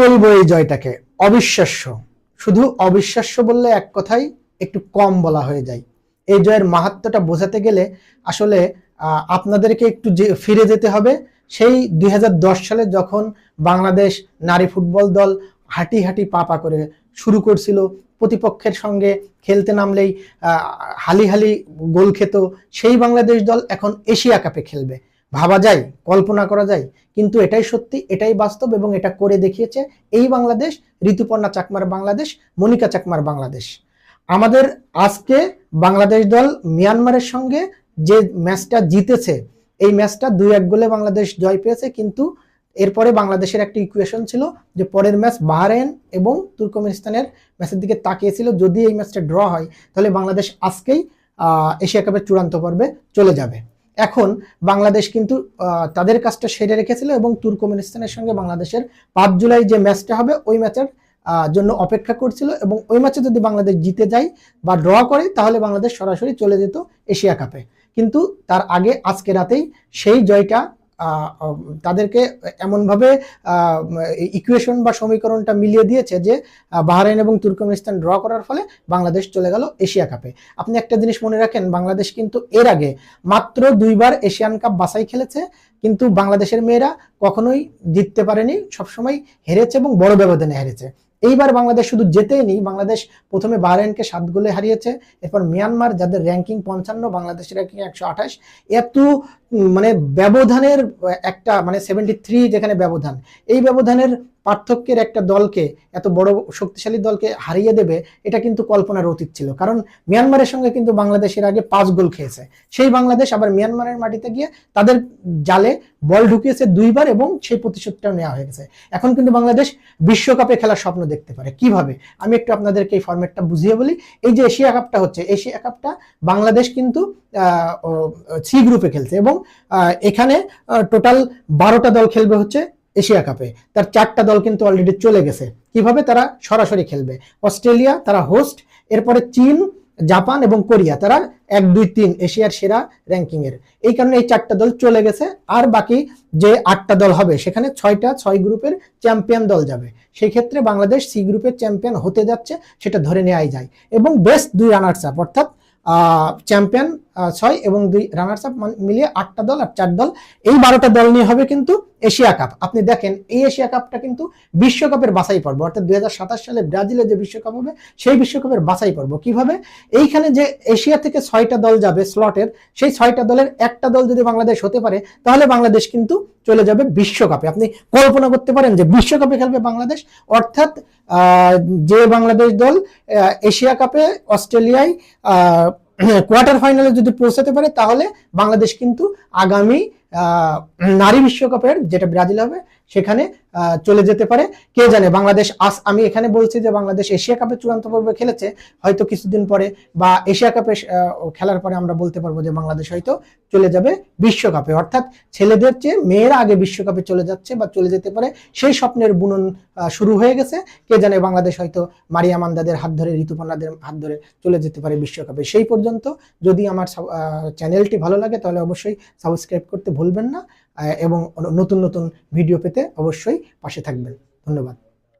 বলব এই জয়টাকে? অবিশ্বাস্য। শুধু অবিশ্বাস্য বললে এক কথাই একটু কম বলা হয়ে যায়। এই জয়ের মাহাত্ম্যটা বোঝাতে গেলে আসলে আপনাদেরকে একটু যে, ফিরে যেতে হবে। সেই দুই হাজার দশ সালে যখন বাংলাদেশ নারী ফুটবল দল হাঁটি হাঁটি পা পা করে শুরু করছিল, প্রতিপক্ষের সঙ্গে খেলতে নামলেই হালি হালি গোল খেত, সেই বাংলাদেশ দল এখন এশিয়া কাপে খেলবে। ভাবা যায়, কল্পনা করা যায়। কিন্তু এটাই সত্যি, এটাই বাস্তব এবং এটা করে দেখিয়েছে এই বাংলাদেশ, ঋতুপর্ণা চাকমার বাংলাদেশ, মনিকা চাকমার বাংলাদেশ। আমাদের আজকে বাংলাদেশ দল মিয়ানমারের সঙ্গে যে ম্যাচটা জিতেছে, এই ম্যাচটা দুই এক গোলে বাংলাদেশ জয় পেয়েছে, কিন্তু এরপরে বাংলাদেশের একটা ইকুয়েশন ছিল যে পরের ম্যাচ বাহরাইন এবং তুর্কমেনিস্তানের ম্যাচের দিকে তাকিয়েছিল। যদি এই ম্যাচটা ড্র হয়, তাহলে বাংলাদেশ আজকেই এশিয়া কাপের চূড়ান্ত পর্বে চলে যাবে। এখন বাংলাদেশ কিন্তু তাদের কাজটা সেরে রেখেছিল এবং তুর্কমেনিস্তানের সঙ্গে বাংলাদেশের পাঁচ জুলাই যে ম্যাচটা হবে, ওই ম্যাচের জন্য অপেক্ষা করছিল এবং ওই ম্যাচে যদি বাংলাদেশ জিতে যায় বা ড্র করে, তাহলে বাংলাদেশ সরাসরি চলে যেত এশিয়া কাপে। কিন্তু তার আগে আজকে রাতেই সেই জয়টা তাদেরকে এমনভাবে ইকুয়েশন বা সমীকরণটা মিলিয়ে দিয়েছে যে বাহরাইন এবং তুর্কমেনিস্তান ড্র করার ফলে বাংলাদেশ চলে গেল এশিয়া কাপে আপনি একটা জিনিস মনে রাখেন, বাংলাদেশ কিন্তু এর আগে মাত্র দুইবার এশিয়ান কাপ বাছাই খেলেছে, কিন্তু বাংলাদেশের মেয়েরা কখনোই জিততে পারেনি, সবসময় হেরেছে এবং বড় ব্যবধানে হেরেছে। এইবার বাংলাদেশ শুধু যেতেই নেই, বাংলাদেশ প্রথমে বাহরাইনকে সাত গোলে হারিয়েছে, এরপর মিয়ানমার, যাদের র্যাঙ্কিং পঞ্চান্ন, বাংলাদেশের র্যাঙ্কিং একশো আঠাশ, এত মানে ব্যবধানের একটা মানে সেভেন্টি থ্রি যেখানে ব্যবধান, এই ব্যবধানের পার্থক্যের একটা দলকে, এত বড় শক্তিশালী দলকে হারিয়ে দেবে, এটা কিন্তু কল্পনার অতীত ছিল। কারণ মিয়ানমারের সঙ্গে কিন্তু বাংলাদেশের আগে পাঁচ গোল খেয়েছে। সেই বাংলাদেশ আবার মিয়ানমারের মাটিতে গিয়ে তাদের জালে বল ঢুকিয়েছে দুইবার এবং সেই প্রতিশোধটাও নেওয়া হয়ে গেছে। এখন কিন্তু বাংলাদেশ বিশ্বকাপে খেলার স্বপ্ন দেখতে পারে। কীভাবে? আমি একটু আপনাদেরকে এই ফরম্যাটটা বুঝিয়ে বলি। এই যে এশিয়া কাপটা হচ্ছে, এশিয়া কাপটা বাংলাদেশ কিন্তু সি গ্রুপে খেলছে এবং এখানে টোটাল বারোটা দল খেলবে হচ্ছে এশিয়া কাপে তার চারটা দল কিন্তু অলরেডি চলে গেছে। কীভাবে তারা সরাসরি খেলবে? অস্ট্রেলিয়া তারা হোস্ট এরপরে চীন, জাপান এবং কোরিয়া তারা এক, দুই, তিন এশিয়ার সেরা র্যাঙ্কিং এর। এই কারণে এই চারটা দল চলে গেছে। আর বাকি যে আটটা দল হবে, সেখানে ছয়টা, ছয় গ্রুপের চ্যাম্পিয়ন দল যাবে। সেই ক্ষেত্রে বাংলাদেশ সি গ্রুপের চ্যাম্পিয়ন হতে যাচ্ছে, সেটা ধরে নেওয়াই যায়। এবং বেস্ট দুই রানার্স আপ অর্থাৎ চ্যাম্পিয়ন ছয় এবং দুই রানার্স আপ মিলিয়ে আটটা দল আর চার দল। এই বারোটা দল নিয়ে হবে কিন্তু এশিয়া কাপ। আপনি দেখেন, এই এশিয়া কাপটা কিন্তু বিশ্বকাপের বাছাই পর্ব, অর্থাৎ দু হাজার সাতাশ সালে ব্রাজিলে যে বিশ্বকাপ হবে, সেই বিশ্বকাপের বাছাই পর্ব। কীভাবে? এইখানে যে এশিয়া থেকে ছয়টা দল যাবে স্লটের সেই ছয়টা দলের একটা দল যদি বাংলাদেশ হতে পারে, তাহলে বাংলাদেশ কিন্তু চলে যাবে বিশ্বকাপে। আপনি কল্পনা করতে পারেন যে বিশ্বকাপে খেলবে বাংলাদেশ, অর্থাৎ যে বাংলাদেশ দল এশিয়া কাপে অস্ট্রেলিয়ায় কোয়ার্টার ফাইনালে যদি পৌঁছাতে পারে, তাহলে বাংলাদেশ কিন্তু আগামী নারী বিশ্বকাপের যেটা ব্রাজিল হবে, সেখানে চলে যেতে পারে। কে জানে, বাংলাদেশ আস, আমি এখানে বলছি যে বাংলাদেশ এশিয়া কাপে চূড়ান্ত পর্বে খেলেছে, হয়তো কিছুদিন পরে, বা এশিয়া কাপে খেলার পরে আমরা বলতে পারব যে বাংলাদেশ হয়তো চলে যাবে বিশ্বকাপে। অর্থাৎ ছেলেদের চেয়ে মেয়েরা আগে বিশ্বকাপে চলে যাচ্ছে বা চলে যেতে পারে, সেই স্বপ্নের বুনন শুরু হয়ে গেছে। কে জানে, বাংলাদেশ হয়তো মারিয়া মান্দাদের হাত ধরে, ঋতুপর্ণাদের হাত ধরে চলে যেতে পারে বিশ্বকাপে। সেই পর্যন্ত যদি আমার চ্যানেলটি ভালো লাগে, তাহলে অবশ্যই সাবস্ক্রাইব করতে ভুলবেন না এবং নতুন নতুন ভিডিও পেতে অবশ্যই পাশে থাকবেন। ধন্যবাদ।